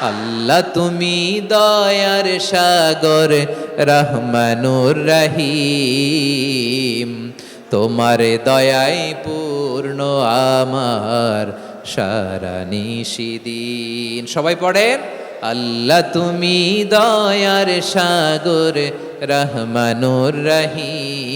আল্লাহ তুমি দয়ার সাগর, রহমানুর রহিম। তোমার দয়ায় পূর্ণ আমার সারা নিশিদিন। সবাই পড়েন, আল্লাহ তুমি দয়ার সাগর, রহমানুর রহিম।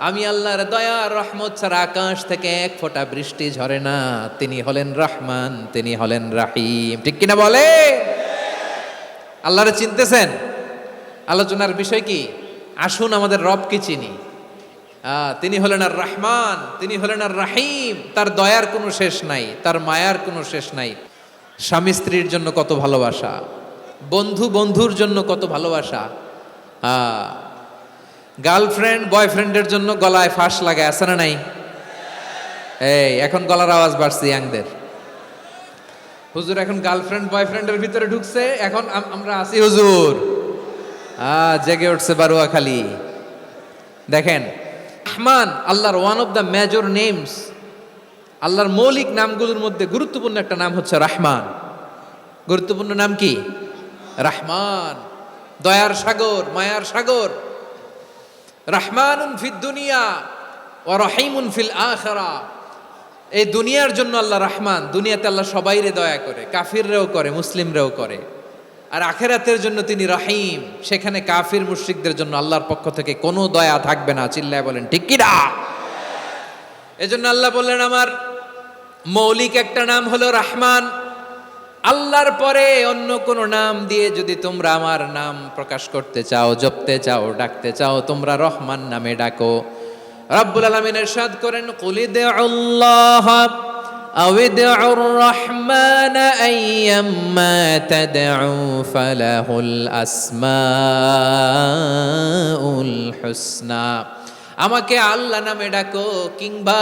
আমি আল্লাহর দয়া রহমত ছাড়া আকাশ থেকে এক ফোঁটা বৃষ্টি ঝরে না। তিনি হলেন রহমান, তিনি হলেন রাহিম। ঠিক কিনা বলে? আল্লাহরে চিনতেছেন? আলোচনার বিষয় কি? আসুন আমাদের রবকে চিনি। তিনি হলেন আর রহমান, তিনি হলেন আর রাহিম। তার দয়ার কোনো শেষ নাই, তার মায়ার কোনো শেষ নাই। স্বামী স্ত্রীর জন্য কত ভালোবাসা, বন্ধু বন্ধুর জন্য কত ভালোবাসা। গার্লফ্রেন্ড, বয়ফ্রেন্ডের জন্য গলায় ফাঁস লাগে, আছে না নাই? এই, এখন গলার আওয়াজ বাড়ছে ইয়াংদের। হুজুর, এখন গার্লফ্রেন্ড, বয়ফ্রেন্ডের ভিতরে ঢুকছে, এখন আমরা আছি হুজুর। জেগে উঠছে বারুয়া খালি দেখেন, রহমান, আল্লাহর one of the major names আল্লাহর মৌলিক নামগুলোর মধ্যে গুরুত্বপূর্ণ একটা নাম হচ্ছে রহমান। গুরুত্বপূর্ণ নাম কি? রহমান। দয়ার সাগর, মায়ার সাগর। রহমানুন ফিদ দুনিয়া ও রহিমুন ফিল আখরা। এই দুনিয়ার জন্য আল্লাহ রহমান, দুনিয়াতে আল্লাহ সবাইরে দয়া করে, কাফিররেও করে, মুসলিমরেও করে। আর আখেরাতের জন্য তিনি রহিম, সেখানে কাফির মুশরিকদের জন্য আল্লাহর পক্ষ থেকে কোনো দয়া থাকবে না, চিল্লায় বলেন, ঠিক কিনা এজন্য আল্লাহ বললেন আমার মৌলিক একটা নাম হলো রহমান। আল্লাহর পরে অন্য কোনো নাম দিয়ে যদি তোমরা আমার নাম প্রকাশ করতে চাও জপতে চাও ডাকতে চাও তোমরা রহমান নামে ডাকো রব্বুল আলমিন এরশাদ করেন কুলিদে আল্লাহ أو ادعوا الرحمن أيما تدعوا فله الأسماء الحسنى আমাকে আল্লাহ নামে ডাকো কিংবা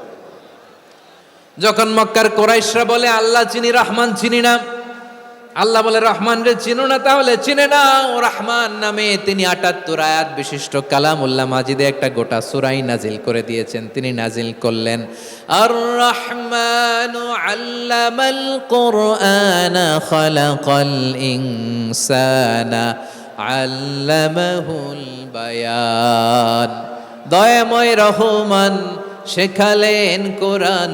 যখন মক্কার কোরাইশরা বলে, আল্লাহ চিনি, রহমান চিনি না। আল্লাহ বলে, রহমান রে, চিনো না তাহলে? চিনে না ও রহমান নামে। তিনি আটাত্তর আয়াত বিশিষ্ট কালামুল্লাহ মাজিদে একটা গোটা সুরাই নাজিল করে দিয়েছেন। তিনি নাজিল করলেন আর রহমান আল্লামাল কোরআন খালাকাল ইনসানা আল্লামাহুল বায়ান। দয়াময় রহমান, শেখালেন কোরআন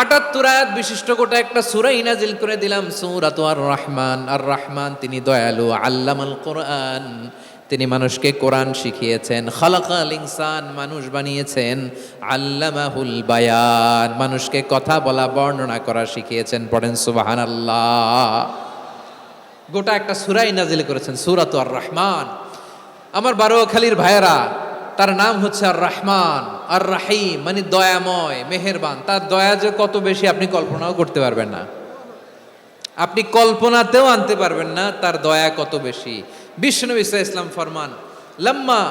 আটাত্তর আয়াত বিশিষ্ট গোটা একটা সুরাই নাজিল করে দিলাম, সৌরাত আর রহমান আর রহমান তিনি দয়ালু, আল্লামাল কোরআন। তিনি মানুষকে কোরআন শিখিয়েছেন, খালাকাল ইনসান মানুষ বানিয়েছেন, আল্লামাহুল বায়ান। মানুষকে কথা বলা, বর্ণনা করা শিখিয়েছেন, পড়েন সুবাহান আল্লাহ গোটা একটা সুরাই নাজিল করেছেন, সুরাত আর রহমান আমার বারোখালীর ভাইয়েরা তার নাম হচ্ছে আর রহমান আর রাহিম মানে দয়াময়, মেহেরবান। তার দয়া যে কত বেশি আপনি কল্পনাও করতে পারবেন না। আপনি কল্পনাতেও আনতে পারবেন না তার দয়া কত বেশি। বিষ্ণু ইসা ইসলাম ফরমান, লম্মা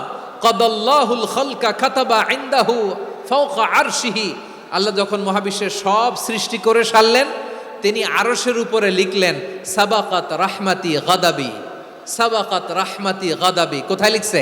কদল্লাহুল খলকা খাতাবা ইন্দাহু ফাওকা আরশিহি। আল্লাহ যখন মহাবিশ্বের সব সৃষ্টি করে সারলেন, তিনি আরশের উপরে লিখলেন, সাবাকাত রাহমাতি গাদাবি, সাবাকাত রাহমাতি গাদাবি। কোথায় লিখছে?